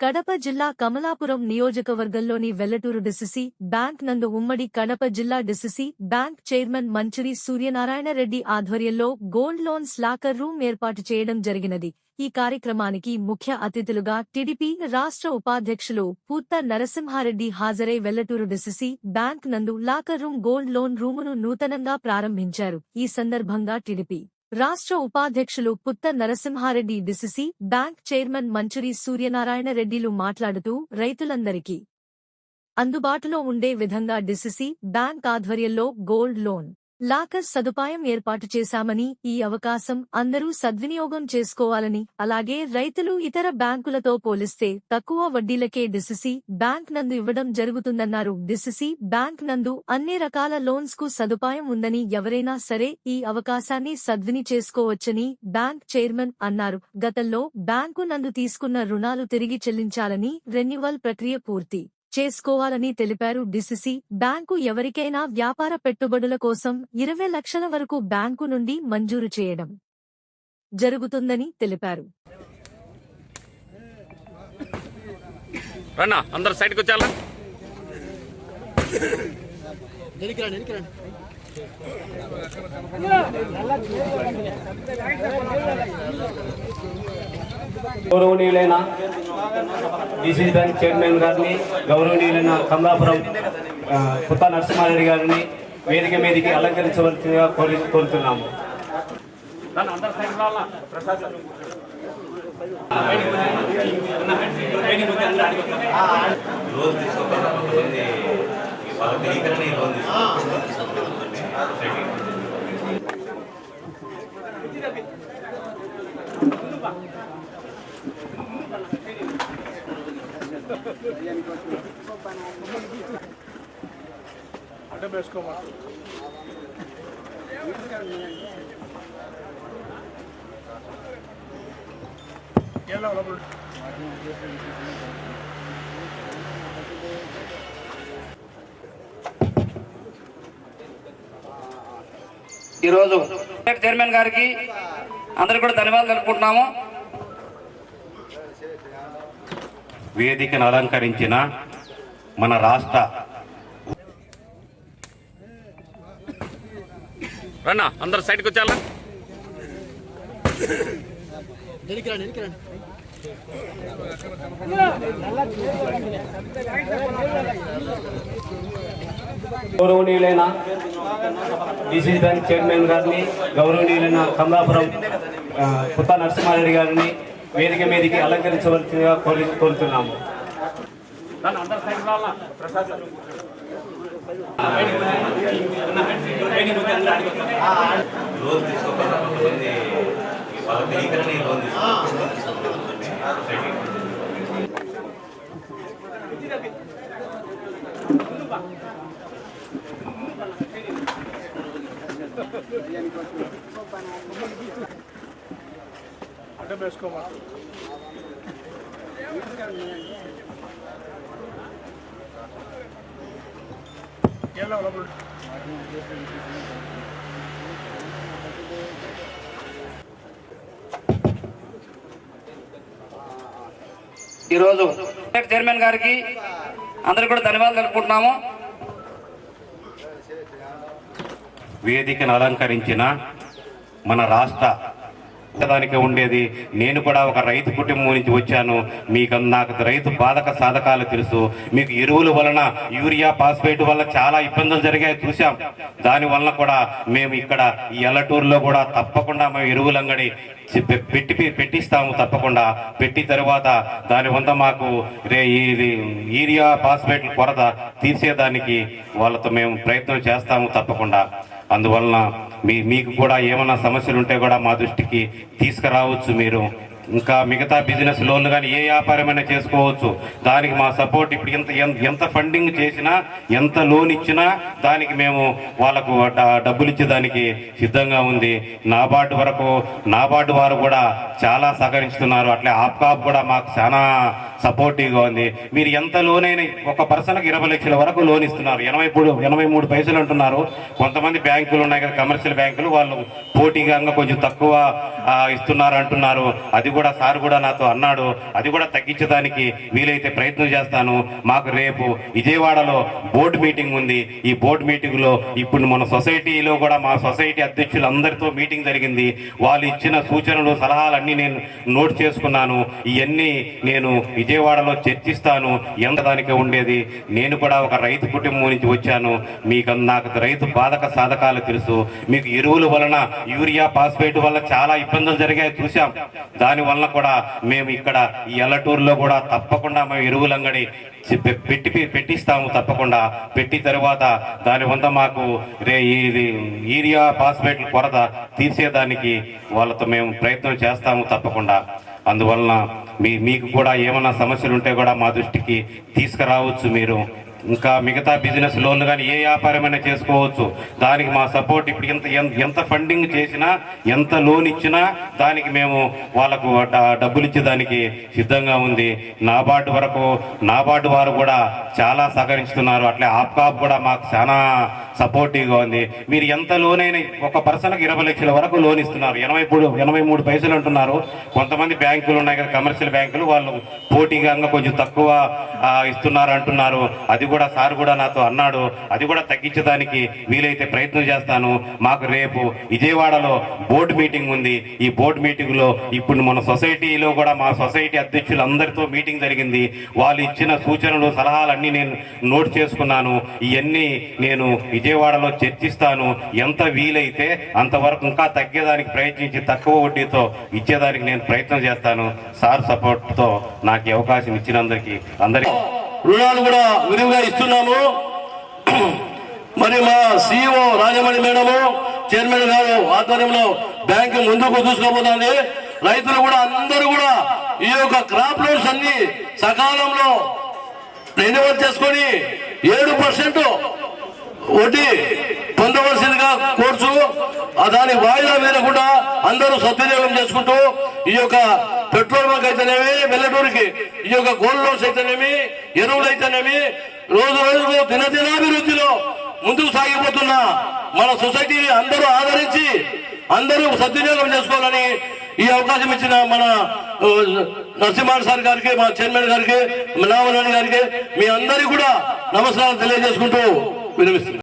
కడప జిల్లా కమలాపురం నియోజకవర్గంలోని Vellaturu DCC bank నందు ఉమ్మడి కడప జిల్లా DCC bank chairman Manchiri Suryanarayana Reddy ఆధ్వర్యంలో గోల్డ్ లోన్స్ లాకర్ రూమ్ ఏర్పాటు చేయడం జరిగినది. ఈ కార్యక్రమానికి ముఖ్య అతిథులుగా టీడీపీ రాష్ట్ర ఉపాధ్యక్షులు పూత్త నరసింహారెడ్డి హాజరై వెల్లటూరు డిసిసి బ్యాంక్ నందు లాకర్ రూమ్ గోల్డ్ లోన్ రూమును నూతనంగా ప్రారంభించారు. ఈ సందర్భంగా టీడీపీ రాష్ట్ర ఉపాధ్యక్షులు Putta Narasimha Reddy DCC bank chairman Manchuri Suryanarayana రెడ్డిలు మాట్లాడుతూ రైతులందరికీ అందుబాటులో ఉండే విధంగా డిసిసి బ్యాంక్ ఆధ్వర్యంలో గోల్డ్ లోన్. లాకర్ సదుపాయం ఏర్పాటు చేశామని ఈ అవకాశం అందరూ సద్వినియోగం చేసుకోవాలని అలాగే రైతులు ఇతర బ్యాంకులతో పోలిస్తే తక్కువ వడ్డీలకే డిసిసి బ్యాంక్ నందు ఇవ్వడం జరుగుతుందన్నారు. డిసిసి బ్యాంక్ నందు అన్ని రకాల లోన్స్కు సదుపాయం ఉందని ఎవరైనా సరే ఈ అవకాశాన్ని సద్విని చేసుకోవచ్చని బ్యాంక్ చైర్మన్ అన్నారు. గతంలో బ్యాంకు నందు తీసుకున్న రుణాలు తిరిగి చెల్లించాలని రెన్యువల్ ప్రక్రియ పూర్తి చేసుకోవాలని తెలిపారు డిసిసి. బ్యాంకు ఎవరికైనా వ్యాపార పెట్టుబడుల కోసం ఇరవై లక్షల వరకు బ్యాంకు నుండి మంజూరు చేయడం జరుగుతుందని తెలిపారు. రన్నా అందరు సైడ్కి వచ్చారా? నెరికిరా నెరికిరా గౌరవనీయులైన డిసిసి బ్యాంక్ చైర్మన్ గారిని గౌరవనీయులైన కమలాపురం ఆ, పుత్త నరసింహారెడ్డి గారిని వేదిక మీదకి అలంకరించవలసిందిగా కోరి కోరుతున్నాము. లోన్ తీసుకోకుండా కొంతమంది వాళ్ళ తెలియకనే లోన్ తీసుకోవాలి ఈరోజు చైర్మన్ గారికి అందరికి కూడా ధన్యవాదాలు తెలుపుకుంటున్నాము. వేదికను అలంకరించిన మన రాష్ట్ర రన్నా అందరు సైడ్కి వచ్చారా గౌరవనీయులైన డిసిసి బ్యాంక్ చైర్మన్ గారిని గౌరవనీయులైన కమలాపురం పుత్త నరసింహారెడ్డి గారిని వేదిక మీదకి అలంకరించవలసిందిగా కోరి కోరుతున్నాము. ప్రసాద్ లోన్ తీసుకోకుండా కొంతమంది వాళ్ళ తెలియకనే లోన్ ఈరోజు చైర్మన్ గారికి అందరికి కూడా ధన్యవాదాలు తెలుపుకుంటున్నాము. వేదికను అలంకరించిన మన రాష్ట్ర దానికి ఉండేది. నేను కూడా ఒక రైతు కుటుంబం నుంచి వచ్చాను. మీకు నాకు రైతు బాధక సాధకాలు తెలుసు. మీకు ఎరువుల వలన యూరియా ఫాస్ఫేట్ వల్ల చాలా ఇబ్బందులు జరిగాయి చూసాం దాని వలన కూడా మేము ఇక్కడ ఈ ఎల్లటూరులో కూడా తప్పకుండా మేము ఎరువుల అంగడి పెట్టి పెట్టిస్తాము తప్పకుండా. పెట్టి తర్వాత దాని వల్ల మాకు రే ఇది యూరియా పాస్ఫేట్ కొరత తీర్చేదానికి వాళ్ళతో మేము ప్రయత్నం చేస్తాము తప్పకుండా. అందువలన మీ మీకు కూడా ఏమైనా సమస్యలు ఉంటే కూడా మా దృష్టికి తీసుకురావచ్చు మీరు. ఇంకా మిగతా బిజినెస్ లోన్లు కానీ ఏ వ్యాపారమైనా చేసుకోవచ్చు. దానికి మా సపోర్ట్ ఇప్పుడు ఎంత ఎంత- ఫండింగ్ చేసినా ఎంత లోన్ ఇచ్చినా దానికి మేము వాళ్ళకు డ- డబ్బులు ఇచ్చేదానికి సిద్ధంగా ఉంది. నాబార్డు వరకు నాబార్డు వారు కూడా చాలా సహకరిస్తున్నారు. అట్లే ఆప్కాప్ కూడా మాకు చాలా సపోర్టివ్గా ఉంది. మీరు ఎంత లోన్ అయినా ఒక పర్సన్కి ఇరవై లక్షల వరకు లోన్ ఇస్తున్నారు. ఎనభై మూడు ఎనభై మూడు పైసలు అంటున్నారు. కొంతమంది బ్యాంకులు ఉన్నాయి కదా కమర్షియల్ బ్యాంకులు వాళ్ళు పోటీగా కొంచెం తక్కువ ఇస్తున్నారు అంటున్నారు. అది కూడా సార్ కూడా నాతో అన్నాడు అది కూడా తగ్గించడానికి వీలైతే ప్రయత్నం చేస్తాను. మాకు రేపు విజయవాడలో బోర్డు మీటింగ్ ఉంది. ఈ బోర్డు మీటింగ్లో ఇప్పుడు మన సొసైటీలో కూడా మా సొసైటీ అధ్యక్షులందరితో మీటింగ్ జరిగింది. వాళ్ళు ఇచ్చిన సూచనలు సలహాలన్నీ నేను నోట్ చేసుకున్నాను. ఇవన్నీ నేను విజయవాడలో చర్చిస్తాను. ఎంత దానికి ఉండేది? నేను కూడా ఒక రైతు కుటుంబం నుంచి వచ్చాను. మీకు నాకు రైతు బాధక సాధకాలు తెలుసు. మీకు ఎరువుల వలన యూరియా ఫాస్ఫేట్ వల్ల చాలా ఇబ్బందులు జరిగాయి చూసాం దాని వలన కూడా మేము ఇక్కడ ఈ ఎల్లటూరులో కూడా తప్పకుండా మేము ఎరువుల అంగడి పె- పెట్టి పెట్టిస్తాము తప్పకుండా. పెట్టి తర్వాత దాని వంద మాకు రే ఇది యూరియా ఫాస్ఫేట్ కొరత తీర్చేదానికి వాళ్ళతో మేము ప్రయత్నం చేస్తాము తప్పకుండా. అందువలన మీ మీకు కూడా ఏమైనా సమస్యలు ఉంటే కూడా మా దృష్టికి తీసుకురావచ్చు మీరు. ఇంకా మిగతా బిజినెస్ లోన్లు కానీ ఏ వ్యాపారమైనా చేసుకోవచ్చు. దానికి మా సపోర్ట్ ఇప్పుడు ఎంత ఎంత- ఫండింగ్ చేసినా ఎంత లోన్ ఇచ్చినా దానికి మేము వాళ్ళకు డబ్బులు ఇచ్చే దానికి సిద్ధంగా ఉంది. నాబార్డు వరకు నాబార్డు వారు కూడా చాలా సహకరిస్తున్నారు. అట్లే ఆప్కాప్ కూడా మాకు చాలా సపోర్టివ్గా ఉంది. మీరు ఎంత లోన్ అయినా ఒక పర్సన్కి ఇరవై లక్షల వరకు లోన్ ఇస్తున్నారు. ఎనభై మూడు ఎనభై మూడు పైసలు అంటున్నారు. కొంతమంది బ్యాంకులు ఉన్నాయి కదా కమర్షియల్ బ్యాంకులు వాళ్ళు పోటీగా కొంచెం తక్కువ ఇస్తున్నారు అంటున్నారు. అది కూడా సార్ కూడా నాతో అన్నాడు. అది కూడా తగ్గించడానికి వీలైతే ప్రయత్నం చేస్తాను. మాకు రేపు విజయవాడలో బోర్డు మీటింగ్ ఉంది. ఈ బోర్డు మీటింగ్లో ఇప్పుడు మన సొసైటీలో కూడా మా సొసైటీ అధ్యక్షులు అందరితో మీటింగ్ జరిగింది. వాళ్ళు ఇచ్చిన సూచనలు సలహాలన్నీ నేను నోట్ చేసుకున్నాను. ఇవన్నీ నేను విజయ విజయవాడలో చర్చిస్తాను. ఎంత వీలైతే అంతవరకు ఇంకా తగ్గేదానికి ప్రయత్నించి తక్కువ వడ్డీతో ఇచ్చేదానికి నేను ప్రయత్నం చేస్తాను. సార్ సపోర్ట్తో నాకు అవకాశం ఇచ్చినందరికీ అందరికీ రుణాలు కూడా విరివిగా ఇస్తున్నాము మరి మా సిఇఓ రాజమణి మేడము చైర్మన్ గారు ఆధ్వర్యంలో బ్యాంకు ముందుకు చూసుకోబోతుంది రైతులు కూడా అందరూ కూడా ఈ యొక్క క్రాప్ లోన్స్ అన్ని సకాలంలో రెన్యువల్ చేసుకొని ఏడు పర్సెంట్ వడ్డీ పొందవలసిందిగా కోర్సు దాని వాయిదా వేయకుండా అందరూ సద్వినియోగం చేసుకుంటూ ఈ యొక్క పెట్రోల్ బంక్ అయితేనేమి వెల్లటూరికి ఈ యొక్క గోల్డ్ లోన్స్ అయితేనేమి ఎరువులు అయితేనేమి రోజు రోజుకు దినదినాభివృద్ధిలో ముందుకు సాగిపోతున్న మన సొసైటీని అందరూ ఆదరించి అందరూ సద్వినియోగం చేసుకోవాలని ఈ అవకాశం ఇచ్చిన మన ఆ, నరసింహాన్ సార్ గారికి మా చైర్మన్ గారికి నామరాణి గారికి మీ అందరికీ కూడా నమస్కారం తెలియజేసుకుంటూ విరమిస్తున్నాను